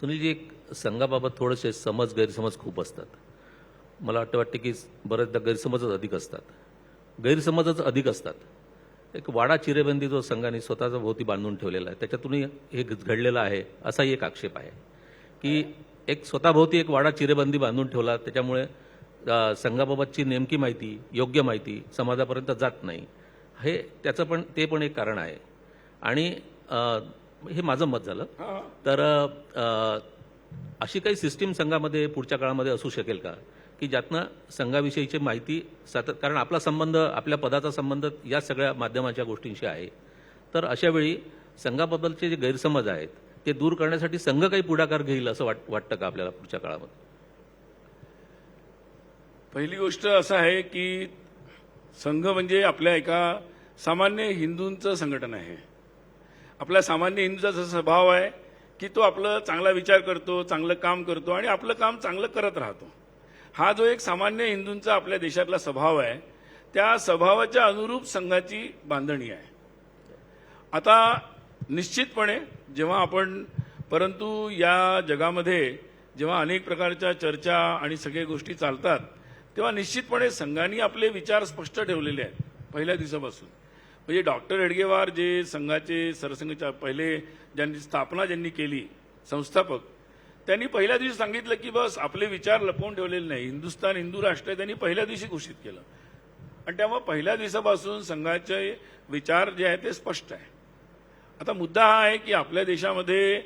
सुनीलजी एक संघाबाबत थोडेसे समज गैरसमज खूप असतात. मला वाटतं वाटते की बरेचदा गैरसमजच अधिक असतात. गैरसमजच अधिक असतात. एक वाडा चिरेबंदी जो संघाने स्वतःचा भोवती बांधून ठेवलेला आहे त्याच्यातूनही हे घडलेलं आहे असाही एक आक्षेप आहे. की एक स्वतःभोवती एक वाडा चिरेबंदी बांधून ठेवला त्याच्यामुळे संघाबाबतची नेमकी माहिती योग्य माहिती समाजापर्यंत जात नाही. हे त्याचं पण ते पण एक कारण आहे. आणि हे माझं मत झालं. तर अशी काही सिस्टीम संघामध्ये पुढच्या काळामध्ये असू शकेल का? की ज्यातनं संघाविषयीची माहिती सतत कारण आपला संबंध आपल्या पदाचा संबंध या सगळ्या माध्यमाच्या गोष्टींशी आहे. तर अशा वेळी संघाबद्दलचे जे गैरसमज आहेत ते दूर करण्यासाठी संघ काही पुढाकार घेईल असं वाट वाटतं का आपल्याला पुढच्या काळामध्ये? पहिली गोष्ट असं आहे की संघ म्हणजे आपल्या एका सामान्य हिंदूंचं संघटन आहे. आपल्या सामान्य हिंदूचा जसा स्वभाव आहे की तो आपलं चांगला विचार करतो चांगलं काम करतो आणि आपलं काम चांगलं करत राहतो. हा जो एक सामान्य हिंदूंचा आपल्या देशातला स्वभाव आहे त्या स्वभावाच्या अनुरूप संघाची बांधणी आहे. आता निश्चितपणे जेव्हा आपण परंतु या जगामध्ये जेव्हा अनेक प्रकारच्या चर्चा आणि सगळ्या गोष्टी चालतात तेव्हा निश्चितपणे संघाने आपले विचार स्पष्ट ठेवलेले आहेत पहिल्या दिवसापासून. म्हणजे डॉक्टर हेडगेवार जे संघाचे सरसंघच्या पहिले ज्यांनी स्थापना ज्यांनी केली संस्थापक त्यांनी पहिल्या दिवशी सांगितलं की बस आपले विचार लपवून ठेवलेले नाही. हिंदुस्थान हिंदू राष्ट्र आहे त्यांनी पहिल्या दिवशी घोषित केलं. आणि त्यामुळे पहिल्या दिवसापासून संघाचे विचार जे आहे ते स्पष्ट आहे. आता मुद्दा हा आहे की आपल्या देशामध्ये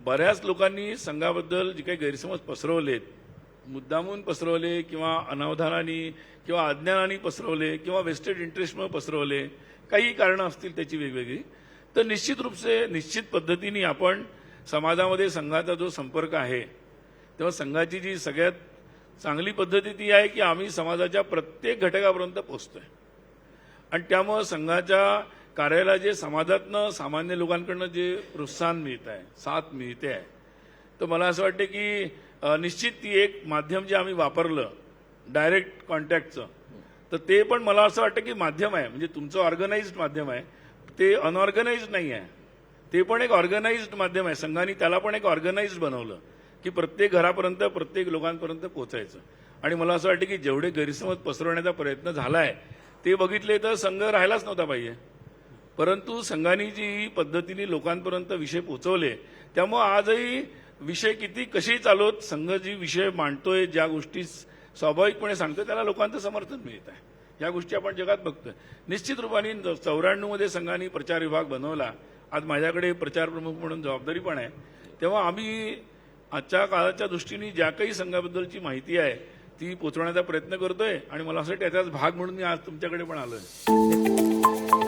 बऱ्याच लोकांनी संघाबद्दल जे काही गैरसमज पसरवलेत मुद्दामून पसरवले किंवा अनावधानाने किंवा अज्ञानाने पसरवले किंवा वेस्टेड इंटरेस्टमुळे पसरवले काही कारणं असतील त्याची वेगवेगळी तर निश्चित रूपसे निश्चित पद्धतीने आपण समाजामध्ये संघाचा जो संपर्क आहे तेव्हा संघाची जी सगळ्यात चांगली पद्धती ती आहे की आम्ही समाजाच्या प्रत्येक घटकापर्यंत पोचतोय आणि त्यामुळं संघाच्या कार्याला जे समाजातनं सामान्य लोकांकडनं जे प्रोत्साहन मिळत आहे साथ मिळते आहे तर मला असं वाटतं की निश्चित ती एक माध्यम जे आम्ही वापरलं डायरेक्ट कॉन्टॅक्टचं तर ते पण मला असं वाटतं की माध्यम आहे. म्हणजे तुमचं ऑर्गनाइज्ड माध्यम आहे. ते अनऑर्गनाइज्ड नाही आहे. ते पण एक ऑर्गनाइज्ड माध्यम आहे. संघाने त्याला पण एक ऑर्गनाइज्ड बनवलं की प्रत्येक घरापर्यंत प्रत्येक लोकांपर्यंत पोहोचायचं. आणि मला असं वाटतं की जेवढे गैरसमज पसरवण्याचा प्रयत्न झाला आहे ते बघितले तर संघ राहायलाच नव्हता पाहिजे. परंतु संघाने जी पद्धतीने लोकांपर्यंत विषय पोचवले त्यामुळं आजही विषय किती कशी चालवत संघ जी विषय मांडतोय ज्या गोष्टी स्वाभाविकपणे सांगतोय त्याला लोकांचं समर्थन मिळत आहे या गोष्टी आपण जगात बघतोय. निश्चित रूपाने चौऱ्याण्णवमध्ये संघाने प्रचार विभाग बनवला. आज माझ्याकडे प्रचार प्रमुख म्हणून जबाबदारी पण आहे. तेव्हा आम्ही आजच्या काळाच्या दृष्टीने ज्या काही संघाबद्दलची माहिती आहे ती पोचवण्याचा प्रयत्न करतोय. आणि मला असं वाटतं त्याचाच भाग म्हणून मी आज तुमच्याकडे पण आलोय.